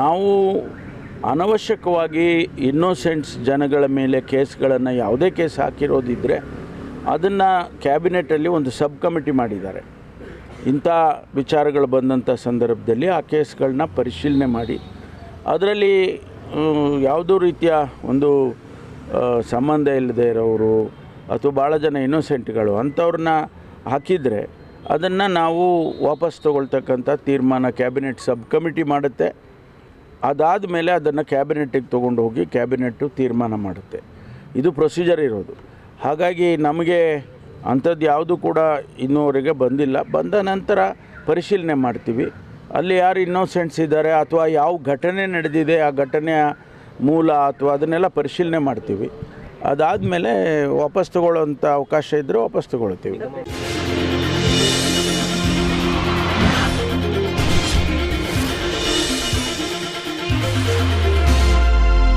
ನಾವು ಅನವಶ್ಯಕವಾಗಿ ಇನ್ನೋಸೆಂಟ್ಸ್ ಜನಗಳ ಮೇಲೆ ಕೇಸ್ಗಳನ್ನು ಯಾವುದೇ ಕೇಸ್ ಹಾಕಿರೋದಿದ್ದರೆ ಅದನ್ನು ಕ್ಯಾಬಿನೆಟಲ್ಲಿ ಒಂದು ಸಬ್ ಕಮಿಟಿ ಮಾಡಿದ್ದಾರೆ. ಇಂಥ ವಿಚಾರಗಳು ಬಂದಂಥ ಸಂದರ್ಭದಲ್ಲಿ ಆ ಕೇಸ್ಗಳನ್ನ ಪರಿಶೀಲನೆ ಮಾಡಿ, ಅದರಲ್ಲಿ ಯಾವುದೋ ರೀತಿಯ ಒಂದು ಸಂಬಂಧ ಇಲ್ಲದೆ ಇರೋರು ಅಥವಾ ಭಾಳ ಜನ ಇನ್ನೋಸೆಂಟ್ಗಳು ಅಂಥವ್ರನ್ನ ಹಾಕಿದರೆ ಅದನ್ನು ನಾವು ವಾಪಸ್ ತಗೊಳ್ತಕ್ಕಂಥ ತೀರ್ಮಾನ ಕ್ಯಾಬಿನೆಟ್ ಸಬ್ ಕಮಿಟಿ ಮಾಡುತ್ತೆ. ಅದಾದ ಮೇಲೆ ಅದನ್ನು ಕ್ಯಾಬಿನೆಟ್ಟಿಗೆ ತೊಗೊಂಡು ಹೋಗಿ ಕ್ಯಾಬಿನೆಟ್ಟು ತೀರ್ಮಾನ ಮಾಡುತ್ತೆ. ಇದು ಪ್ರೊಸೀಜರ್ ಇರೋದು. ಹಾಗಾಗಿ ನಮಗೆ ಅಂಥದ್ದು ಯಾವುದು ಕೂಡ ಇನ್ನೂವರೆಗೆ ಬಂದಿಲ್ಲ. ಬಂದ ನಂತರ ಪರಿಶೀಲನೆ ಮಾಡ್ತೀವಿ. ಅಲ್ಲಿ ಯಾರು ಇನ್ನೋಸೆಂಟ್ಸ್ ಇದ್ದಾರೆ ಅಥವಾ ಯಾವ ಘಟನೆ ನಡೆದಿದೆ, ಆ ಘಟನೆಯ ಮೂಲ ಅಥವಾ ಅದನ್ನೆಲ್ಲ ಪರಿಶೀಲನೆ ಮಾಡ್ತೀವಿ. ಅದಾದಮೇಲೆ ವಾಪಸ್ ತಗೊಳ್ಳೋಂಥ ಅವಕಾಶ ಇದ್ದರೆ ವಾಪಸ್ ತಗೊಳ್ತೀವಿ.